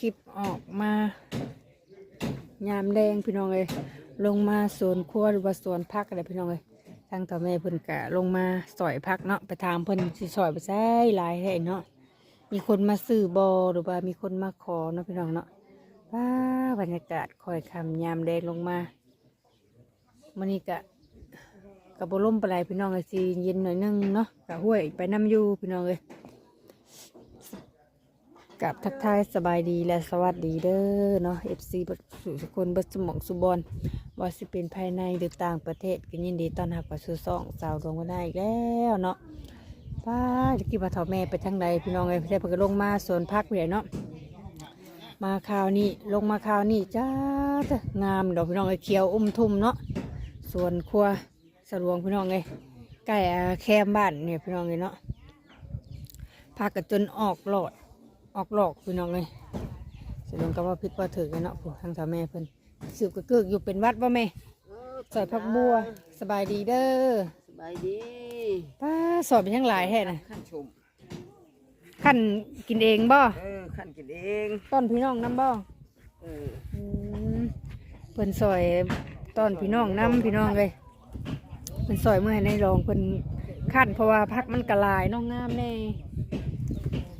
คลิปออกมายามแดงพี่น้องเลยลงมาสวนครัวหรือว่าสวนพักอะไรพี่น้องเลยทางต่อแม่เพิ่นกะลงมาสอยพักเนาะไปถามเพิ่นสิสอยไปใช้หลายแท้เนาะมีคนมาซื้อบอหรือว่ามีคนมาขอเนาะพี่น้องเนาะว้าบรรยากาศคอยคำยามแดงลงมามันนี้กะกับบล่มปลายพี่น้องเลยสิเย็นหน่อยนึงเนาะกะห้วยไปน้ำอยู่พี่น้องเลย กับทักทายสบายดีและสวัสดีเด้อเนาะ FC บัดสุสุคนบัสมองสุบอลว่าสิเป็นภายในหรือต่างประเทศก็ยินดีต้อนรับกับสู่ซ่องสาวดวงวันได้อีกแล้วเนาะป้าตะกี้มาถอแม่ไปทางใดพี่น้องเลยพี่ได้เพิ่นลงมาสวนพักเลยเนาะมาคราวนี้ลงมาคราวนี้จ้าจ้ะงามดอกพี่น้องเลยเขียวอุ้มทุ่มเนาะสวนครัวสรวงพี่น้องเลยใกล้อ่แคมบ้านเนี่ยพี่น้องเลยเนาะพากันจนออกหลอด ออกหลอกพี่น้องเลยแสดงกับว่าพิษว่าถือกันเนาะผู้ทางสาวแม่เพิ่นสืบกระเกือกอยู่เป็นวัดว่าแม่สอยพักบัวสบายดีเด้อสบายดีป้าสอบไปทั้งหลายแท้น่ะขั้นชมขั้นกินเองบ่เออขั้นกินเองต้อนพี่น้องน้ำบ่เอออืมเพิ่นสอยต้อนพี่น้องน้ำพี่น้องเลยเพิ่นสอยเมื่อให้ในรองเพิ่นขั้นเพราะว่าพักมันกระลายน้องงามแน่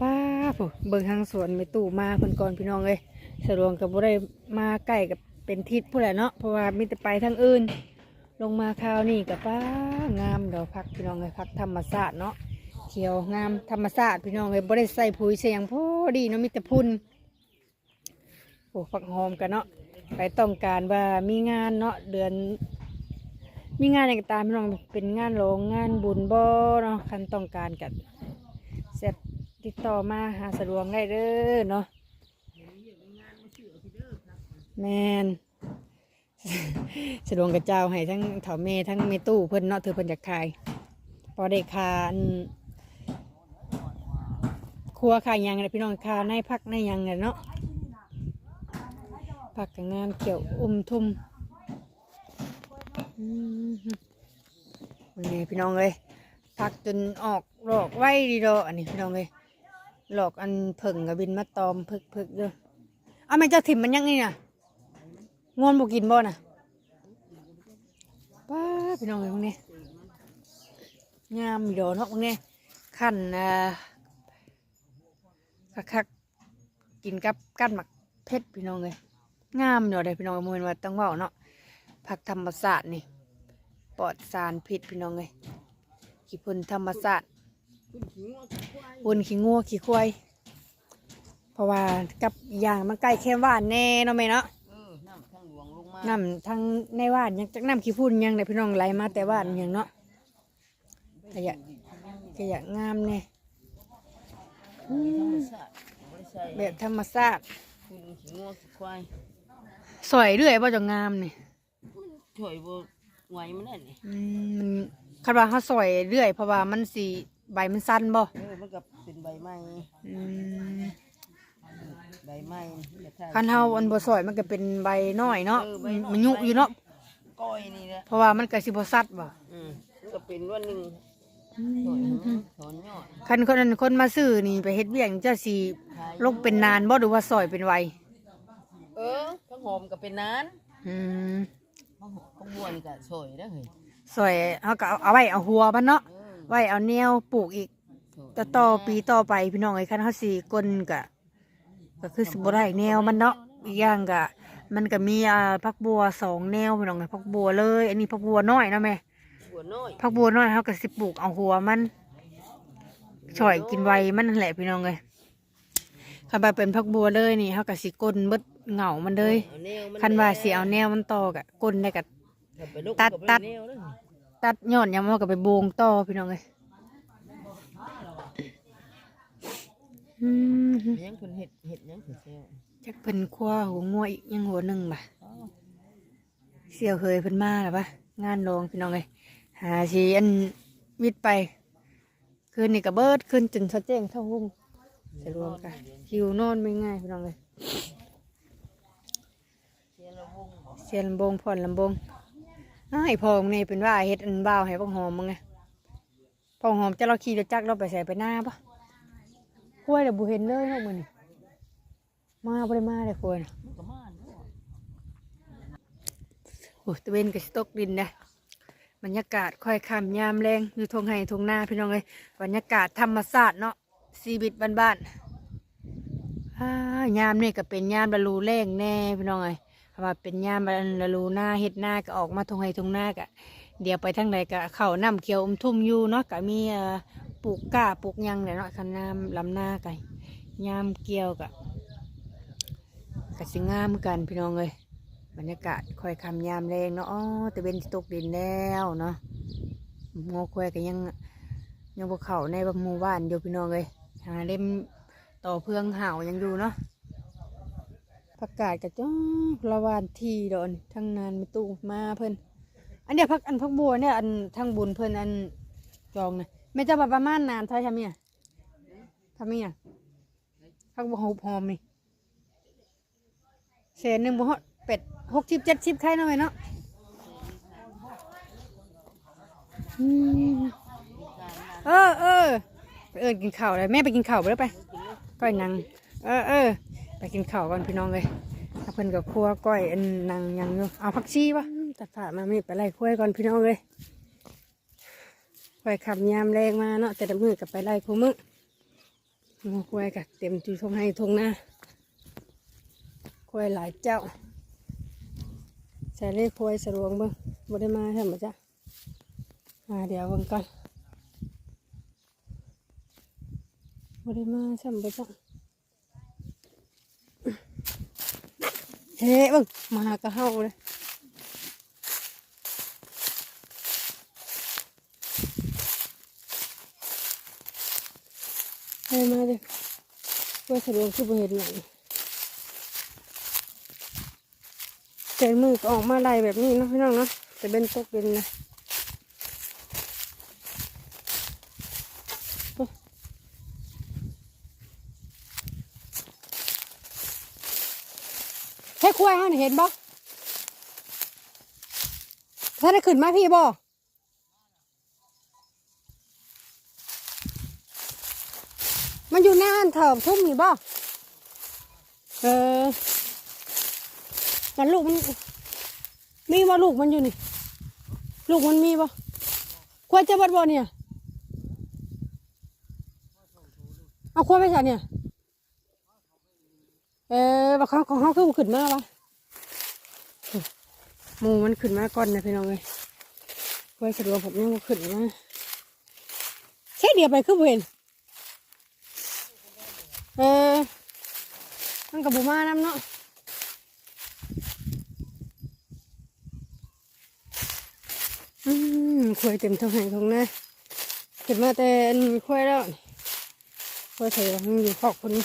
ป้าผู้เบิ่งทางสวนไม่ตู่มาเพิ่นก่อนพี่น้องเลยสะดวกกับบ่ได้มาใกล้กับเป็นทิศผู้ใดเนาะเพราะว่ามีแต่ไปทางอื่น ลงมาคราวนี้กับป้างามเดี๋ยวพักพี่น้องเลยพักธรรมศาสตร์เนาะเขียวงามธรรมศาสตร์พี่น้องเลยบ่ได้ใส่ปุ๋ยเสียงพอดีเนาะมีแต่พุ่นปลูกฝักหอมกันเนาะไปต้องการว่ามีงานเนาะเดือน มีงานอย่างตามพี่น้องเป็นงานโรงงานบุญบ่เนาะคันต้องการกัน ติดต่อมาหาสะดวกได้เด้อเนาะแมนสะดวกกับเจ้าให้ทั้งเถาเมทั้งเมตู้เพิ่นเนาะเธอเพิ่นอยากขายพอได้คาอันครัวขายยังเลยพี่น้องคาในพักในยังเลยเนาะผักกับงามเขียวอุ้มทุ่มอืมวันนี้พี่น้องเลยผักจนออกหลอกไว้ดีดออันนี้พี่น้องเลย หลอกอันเพิ่งกับบินมาตอมพึกพึกเด้อเอาไม่เจ้าถิ่มมันยังนี่น่ะงอนบุกินบ่น่ะป้าพี่น้องเลยพวกนี้งามอยู่ดอกเนาะพวกนี้ขั้นอ่าคักๆกินกับกั้นหมักเพชรพี่น้องเลยงามเนาะได้พี่น้องมือว่าต้องว่าเนาะผักธรรมศาสตร์นี่ปลอดสารพิษพี่น้องเลยขี้พุ่นธรรมศาสตร์ คุณขิงว่าควายปุ่นขี้งัวขี้ควายเพราะว่ากับอีกอย่างมันใกล้แค่ว่านแน่เนาะแม่เนาะเออน้ำทางหลวงลงมาน้ำทางในว่านยังจักน้ำขี้พุ่นยังได้พี่น้องไหลมาแต่ว่านยังเนาะขยะขยะงามเนี่ยธรรมชาติบ่ได้ใส่แบบธรรมศาสตร์คุณขิงว่าควายสวยเรื่อยว่าจะงามเนี่ยช่วยบ่ไหวมันนั่นนี่อืมมันคาดว่าเขาสวยเรื่อยเพราะว่ามันสี ใบมันสั้นบ่เออมันก็เป็นใบไม้อืมใบไม้แต่ถ้าคันเฮาอันบ่สวยมันก็เป็นใบน้อยเนาะมันยุอยู่เนาะก้อยนี่แหละเพราะว่ามันก็สิบ่ซัดบ่อืมมันก็เป็นวันหนึงถอนถอนยอดคันคนนั้นคนมาซื้อนี่ไปเฮ็ดเวียงเจ้าสิลงเป็นนานบ่หรือว่าซอยเป็นไวเออข้าวหอมก็เป็นนานอืมข้าวหอมข้าวบัวนี่ก็สวยเด้อเฮ้ยซอยเฮาก็เอาเอาไว้เอาหัวมันเนาะเออ ไว้เอาแนวปลูกอีกสวยต่อต่อปีต่อไปพี่น้องไอ้คันเฮาสิกลก็ก็คือสิบ่ได้แนวมันเนาะอีกอย่างก็มันก็มีอ่าผักบัวสองแนวพี่น้องไอ้ผักบัวเลย อันนี้ผักบัวน้อยเนาะแม่บัวน้อยผักบัวน้อยเขาก็สิปลูกเอาหัวมันช่อยกินไวมันนั่นแหละพี่น้องเลยคันว่าเป็นผักบัวเลยนี่เขาก็สิก้นเบิดเหงามันเลยเอาแนวมันคันว่าสิเอาแนวมันต่อกะก้นได้กะถ้าไปลกตัดก็บ่ตัดไแนวเด้อ ตัดยอดยามมันก็ไปโบงต่อพี่น้องเลยอืมเลี้ยงเพิ่นเฮ็ดเฮ็ดหยังเพิ่นเซลจักเพิ่นคว้าหัวงัวอีกยังหัวหนึ่งบ่ะเสี่ยวเคยเพิ่นมาหรอปะงานรองพี่น้องเลยหาชีอันวิทย์ไป คืนนี้ก็เบิดขึ้นจนสะแจ้งเท่าหุ้งจะรวมกันคิวนอนไม่ง่ายพี่น้องเลยเสียละวงบ่เสียลำบงผ่อนลำบง อ้พองนี่เป็นว่าเฮ็ดอันบ่าวให้พวกหอมมึงไงพองหอมจะเราขี่รถจักรเราไปใส่ไปหน้าปะกล้วยเดี๋ยวบุเห็นเลยเนาะมึงนี่มาบ่ได้มาเลยคนโอ้ตะเวนก็สิตกดินนะบรรยากาศค่อยค่ำยามแรงอยู่ทงไห้ทงหน้าพี่น้องเลยบรรยากาศธรรมศาสตร์เนาะชีวิตบ้านๆยามนี่ก็เป็นยามบรรลูแรงแน่พี่น้องเลย ว่าเป็นยามบรรลูหน้าเฮ็ดหน้าก็ออกมาทงไห้ทงนากะเดี๋ยวไปทางใดก็เข้าน้ำเขียวอมทุ่มอยู่เนาะก็มีปลูกก้าปลูกยังเนี่ยเนาะคันน้ำลำหน้าไก่ยามเกี่ยวกะกสิงามกันพี่น้องเลยบรรยากาศคอยคำยามแรงเนาะอ๋อแต่เป็นตกดินแล้วเนาะงอควายก็ยังยังบกเขาในหมู่บ้านอยู่พี่น้องเลยหาเล่มต่อเพื่องเห่ายังอยู่เนาะ ผักกาดกับจ้าละวานทีดอนทั้งนานไม่ตู้มาเพิ่นอันเนี้ยพักอันพักบัวเนี่ยอันทั้งบุญเพิ่นอันจองนะไม่จะประมาณนานเท่าทำเนี่ยทำเนี่ยพักบัวหอมหอมนี่เศษหนึ่งบุหเป็ดหกสิบเจ็ดสิบไข่หน่อยเนาะเออเออไปเอิญกินข้าวเลยแม่ไปกินข้าวไปแล้วไปก้อยนางเออเออ ไปกินข้าวก่อนพี่น้องเลยถ้าเพิ่นกับครัวก้อยอันนางยังอยู่เอาผักชีวะตัดผ่ามาไม่ไปไล่คุ้ยก่อนพี่น้องเลยค่อยขับยามแรงมาเนาะแต่ละมือกับไปไล่คู่มือมาคุ้ยกับเต็มจูทงให้ทงหน้าควยหลายเจ้าใส่เลขควยสรวงเบิ้งบ่ได้มาใช่ไหมจ๊ะมาเดี๋ยวเบิ่งก่อนบ่ได้มาใช่ไหมจ๊ะ เฮ้บิ่งมาหากระเฮาเลยเฮ้มาเลยว่าสะดวกคือบ่เห็นหยังเจนมือก็ออกมาไล่แบบนี้เนาะพี่น้องเนาะแต่เป็นตกดินนะเฮ้ยค วยฮะเห็นบ่ถ้าได้ขึ้นมาพี่บ่มันอยู่หน้าอันเถิมทุ่มนี่บ่เออมันลูกมัน มีว่าลูกมันอยู่นี่ ลูกมันมีบ่ควายจะบัดบ่เนี่ย เอาควายไปใส่เนี่ย เออบักเขาของเขาคือขึ้นมาวะ หมูมันขึ้นมาก่อนนะพี่น้องเลยควายสะดวกผมยังบ่ขึ้นมาแค่เดียวไปคือบ่เห็นเออมันกับบุมาน้ำเนาะอืมควายเต็มท้องไหท้องนาเก็บมาแต่ควายแล้วควายใส่มันอยู่ขอกคนนี้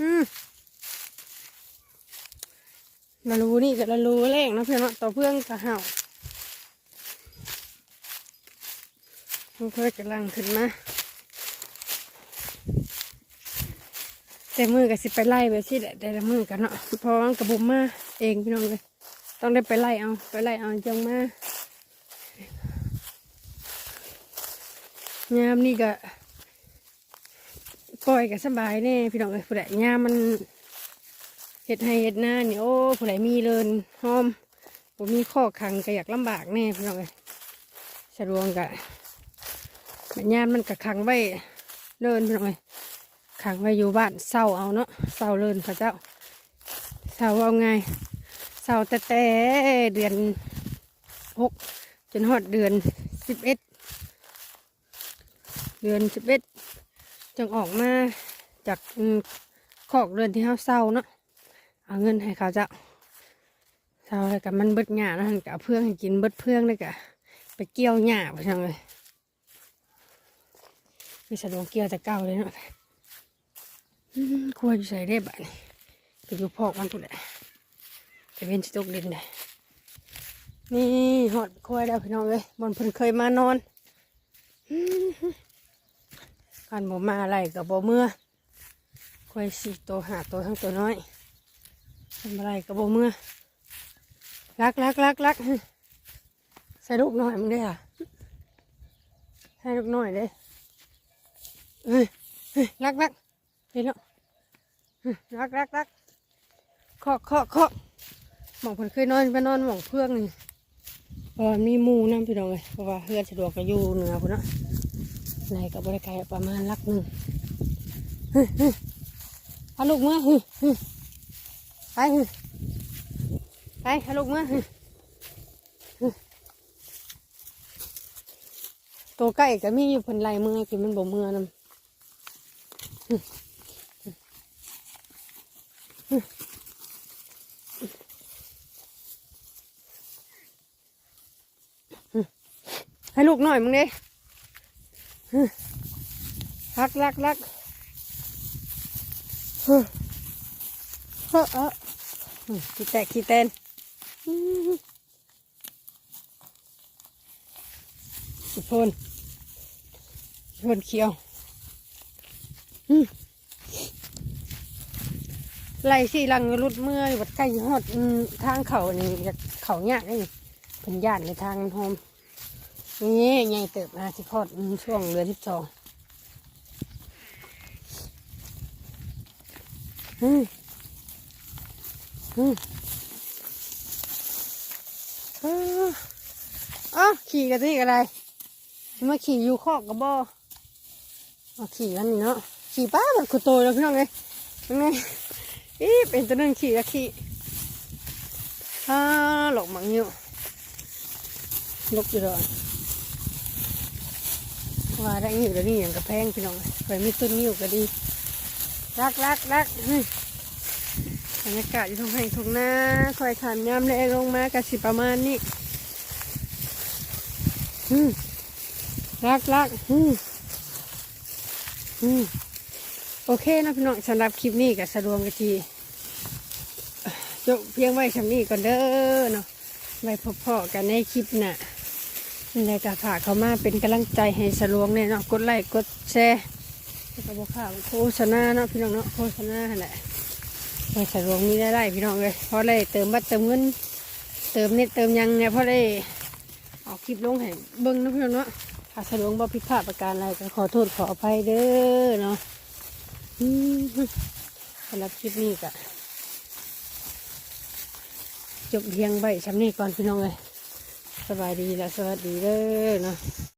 มละรู้นี่กับละรู้แรกนะเพื่อนเนาะต่อเพื่อนกระเห่ามันค่อยกำลังขึ้นมาแต่มือก็สิไปไล่ไปสิแหละแต่ละมือกันเนาะพอมันกระบุมมาเองพี่น้องเลยต้องได้ไปไล่เอาไปไล่เอาจังมายามนี่ก็ ปล่อยก็สบายแน่พี่น้องเลยผู้ใดยามมันเห็ดให้เห็ดหน้านี่ยโอ้ผู้ใดมีเลินหอมผมมีข้อขังก็อยากลำบากแน่พี่น้องเลยสะดวกกะยามมันกะขังไว้เลินพี่น้องเลยขังไว้อยู่บ้านเศร้าเอาเนาะเศร้าเลินพระเจ้าเศร้าเอาไงเศร้าแต่แต่เดือนหกจนหอดเดือนสิบเอ็ดเดือนสิบเอ็ด จึงออกมาจากอืมคอกเรือนที่เขาเศร้าเนาะเอาเงินให้เขาจ้าเศร้าแล้วกับมันเบิดหญ้าแล้วกับเอาเพื่องให้กินเบิดเพื่องเลยกะไปเกี่ยวหญ้าไปทางเลยมีสะดวกเกี่ยวแต่เก่าเลยเนาะควรใส่ได้บ้านี่ไปดูพอกมันพุ่นแหละจะเป็นสตกดินได้นี่หอดควายแล้วพี่น้องเลยบนเพิ่นเคยมานอนอื กันบ่มาอะไรกับบ่เมื่อควายสี่ตัวหาตัวทั้งตัวน้อยทำอะไรกับบ่เมื่อรักรักรักรักใส่ลูกหน่อยมึงได้ค่ะใส่ลูกหน่อยเด้เฮ้ยเฮ้ยรักรักเห็นแล้วรักรักรักเคาะเคาะเคาะหมองเพิ่นเคยนอนไปนอนหมองเพื่องนี่เพราะว่ามีหมูน้ำพี่น้องเลยเพราะว่าเพื่อนสะดวกก็อยู่เหนือพุ่นเนาะ ในกับบริการประมาณลักหนึ่งเฮ้ยเฮ้ยเอาลูกมาเฮ้ยเฮ้ยไปฮ้ยไปเอาลูกมาเฮ้ยเฮ้ยตัวใกล้ก็มีอยู่พิ่นไล่มือกินมันบ่เมื่อนำให้ลูกหน่อยมึงดิ รักรักรักเฮ้อเฮ้อเอขี้แตกขี้เต้นสิพนสิพนเขียวอืมไล่สี่หลังรุดเมื่อยวัดใกล้ฮอดทางเขานี่อยากเขายากนี่เป็นญาติในทางโฮม นี่ใหญ่เติบนะที่คลอดช่วงเดือนที่สองอืมอืมอ้อขี่กันที่อะไรมาขี่ยูคอกกับบอเอาขี่กันนี่เนาะขี่ป้ามันขุดโตแล้วพี่น้องเลยยังไงอีเป็นตัวนึงขี่แล้วขี่อ่าหลอกหมังอยู่ลกอยู่เลย ว่าได้หิวแล้วนี่อย่างกระแพงพี่น้องไปมีต้นนิ้วก็ดีรักรักรักบรรยากาศอยู่ตรงไหนตรงหน้าคอยขามยามแรงลงมากระสิประมาณนี้รักรักโอเคนะพี่น้องสำหรับคลิปนี้กับสะดวกกันทีจบเพียงไว้ชำนี้ก่อนเด้อเนาะไว้พบๆกันในคลิปหน้า นกาฝากเขามาเป็นกำลังใจให้สลวงเนี่ยเนาะกดไลค์กดแชร์แล้วก็บอกข่าวโฆษณาเนาะพี่น้องเนาะโฆษณาแหละให้สลวงมีได้ไล่พี่น้องเลยเพราะได้เติมบัตรเติมเงินเติมเน็ตเติมยังเนี่ยเพราะได้เอาคลิปลงให้เบิ้งเนาะพี่น้องเนาะถ้าสลวงบ่ผิดพลาดประการอะไรก็ขอโทษขออภัยเด้อเนาะอืมสำหรับคลิปนี้ก็จบเพียงใบชำนี้ก่อนพี่น้องเลย สบายดีและสวัสดีเด้อเนาะ